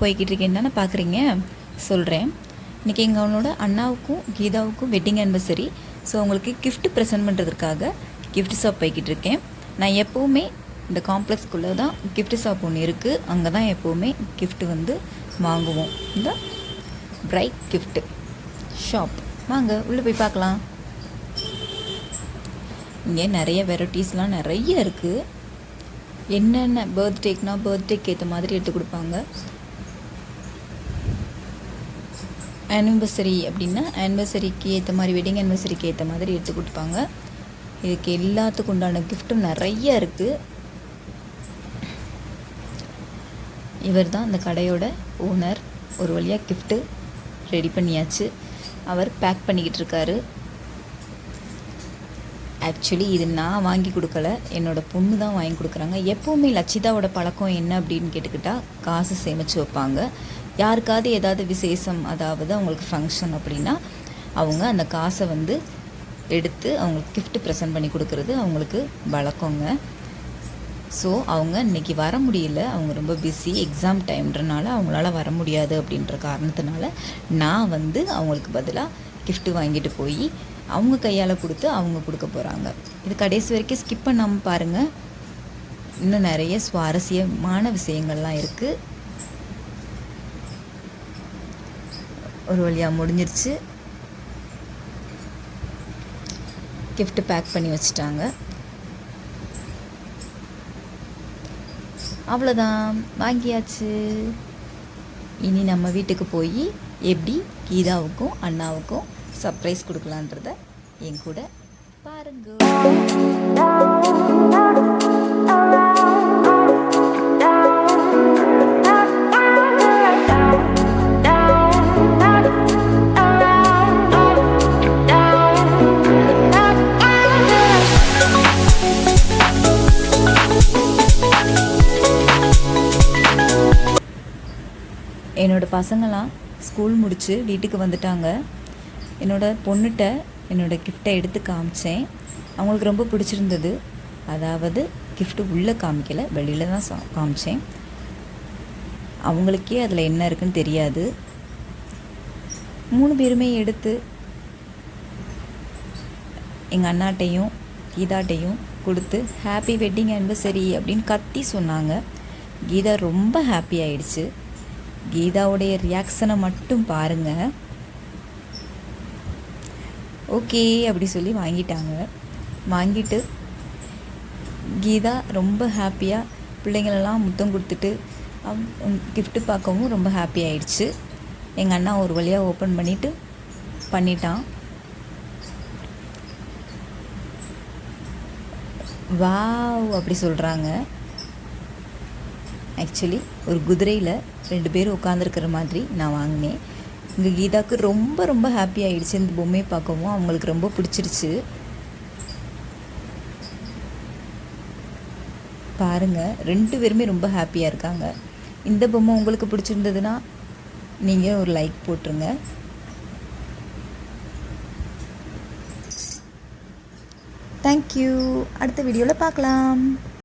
போய்கிட்டு இருக்கேன்னு தானே பார்க்குறீங்க? சொல்கிறேன் இன்றைக்கி எங்கள் அவனோட அண்ணாவுக்கும் கீதாவுக்கும் வெட்டிங் ஆனிவர்சரி ஸோ அவங்களுக்கு கிஃப்ட் ப்ரெசென்ட் பண்ணுறதுக்காக கிஃப்ட் ஷாப் போய்கிட்டு இருக்கேன் நான் எப்போவுமே இந்த காம்ப்ளெக்ஸ்க்குள்ளே தான் கிஃப்ட் ஷாப் ஒன்று இருக்குது அங்கே தான் எப்போவுமே கிஃப்ட்டு வந்து வாங்குவோம். இந்த பிரைட் கிஃப்ட்டு ஷாப் வாங்க உள்ளே போய் பார்க்கலாம். இங்கே நிறைய வெரைட்டிஸ்லாம் நிறைய இருக்குது என்னென்ன பர்த்டேக்குனா பர்த்டேக்கு ஏற்ற மாதிரி எடுத்து கொடுப்பாங்க. ஆனிவர்சரி அப்படின்னா ஆனிவர்சரிக்கு ஏற்ற மாதிரி வெட்டிங் ஆனிவர்சரிக்கு ஏற்ற மாதிரி எடுத்து கொடுப்பாங்க. இதுக்கு எல்லாத்துக்கு உண்டான கிஃப்ட்டும் நிறைய இருக்குது இவர் தான் அந்த கடையோட ஓனர் ஒரு வழியாக கிஃப்ட்டு ரெடி பண்ணியாச்சு. அவர் பேக் பண்ணிக்கிட்டு இருக்காரு. ஆக்சுவலி இது நான் வாங்கி கொடுக்கல. என்னோட பொண்ணு தான் வாங்கி கொடுக்குறாங்க. எப்போவுமே லட்சிதாவோட பழக்கம் என்ன அப்படின்னு கேட்டுக்கிட்டால் காசு சேமித்து வைப்பாங்க. யாருக்காவது ஏதாவது விசேஷம் அதாவது அவங்களுக்கு ஃபங்க்ஷன் அப்படின்னா அவங்க அந்த காசை வந்து எடுத்து அவங்களுக்கு கிஃப்ட் ப்ரெசென்ட் பண்ணி கொடுக்கறது அவங்களுக்கு வழக்கங்க. ஸோ அவங்க இன்னைக்கு வர முடியல அவங்க ரொம்ப பிஸி எக்ஸாம் டைம்ன்றனால அவங்களால வர முடியாது அப்படின்ற காரணத்தினால நான் வந்து அவங்களுக்கு பதிலாக கிஃப்ட்டு வாங்கிட்டு போய் அவங்க கையால் கொடுத்து அவங்க கொடுக்க போகிறாங்க இது கடைசி வரைக்கும் ஸ்கிப் பண்ணாமல் பாருங்கள் இன்னும் நிறைய சுவாரஸ்யமான விஷயங்கள்லாம் இருக்குது ஒரு வழியாக முடிஞ்சிருச்சு. கிஃப்ட் பேக் பண்ணி வச்சுட்டாங்க. அவ்வளோதான் வாங்கியாச்சு. இனி நம்ம வீட்டுக்கு போய் எப்படி கீதாவுக்கும் அண்ணாவுக்கும் சர்ப்ரைஸ் கொடுக்கலான்றத என் கூட பாருங்க. என்னோடய பசங்களாம் ஸ்கூல் முடித்து வீட்டுக்கு வந்துட்டாங்க. என்னோடய பொண்ணுகிட்ட என்னோட கிஃப்டை எடுத்து காமிச்சேன். அவங்களுக்கு ரொம்ப பிடிச்சிருந்தது. அதாவது கிஃப்ட்டு உள்ளே காமிக்கலை வெளியில் தான் சா- காமிச்சேன். அவங்களுக்கே அதில் என்ன இருக்குன்னு தெரியாது. மூணு பேருமே எடுத்து எங்கள் அண்ணாட்டையும் கீதாட்டையும் கொடுத்து ஹாப்பி வெட்டிங் ஆனிவர்சரி அப்படின்னு கத்தி சொன்னாங்க. கீதா ரொம்ப ஹாப்பி ஆயிடுச்சு. கீதாவுடைய ரியாக்ஷனை மட்டும் பாருங்க. ஓகே அப்படி சொல்லி வாங்கிட்டாங்க. வாங்கிட்டு கீதா ரொம்ப ஹாப்பியாக பிள்ளைங்களெல்லாம் முத்தம் கொடுத்துட்டு கிஃப்ட்டு பார்க்கவும் ரொம்ப ஹாப்பி ஆயிடுச்சு. எங்கள் அண்ணா ஒரு வழியாக ஓப்பன் பண்ணிவிட்டு பண்ணிட்டான். வாவ் அப்படி சொல்கிறாங்க ஆக்சுவலி ஒரு குதிரையில் ரெண்டு பேரும் உட்காந்துருக்கிற மாதிரி நான் வாங்கினேன். இங்கே கீதாவுக்கு ரொம்ப ரொம்ப ஹாப்பி ஆகிடுச்சு இந்த பொம்மையை பார்க்கவும் அவங்களுக்கு ரொம்ப பிடிச்சிருச்சு. பாருங்க ரெண்டு பேருமே ரொம்ப ஹாப்பியாக இருக்காங்க. இந்த பொம்மை உங்களுக்கு பிடிச்சிருந்ததுன்னா நீங்கள் ஒரு லைக் போட்டுருங்க. தேங்க்யூ அடுத்த வீடியோவில் பார்க்கலாம்.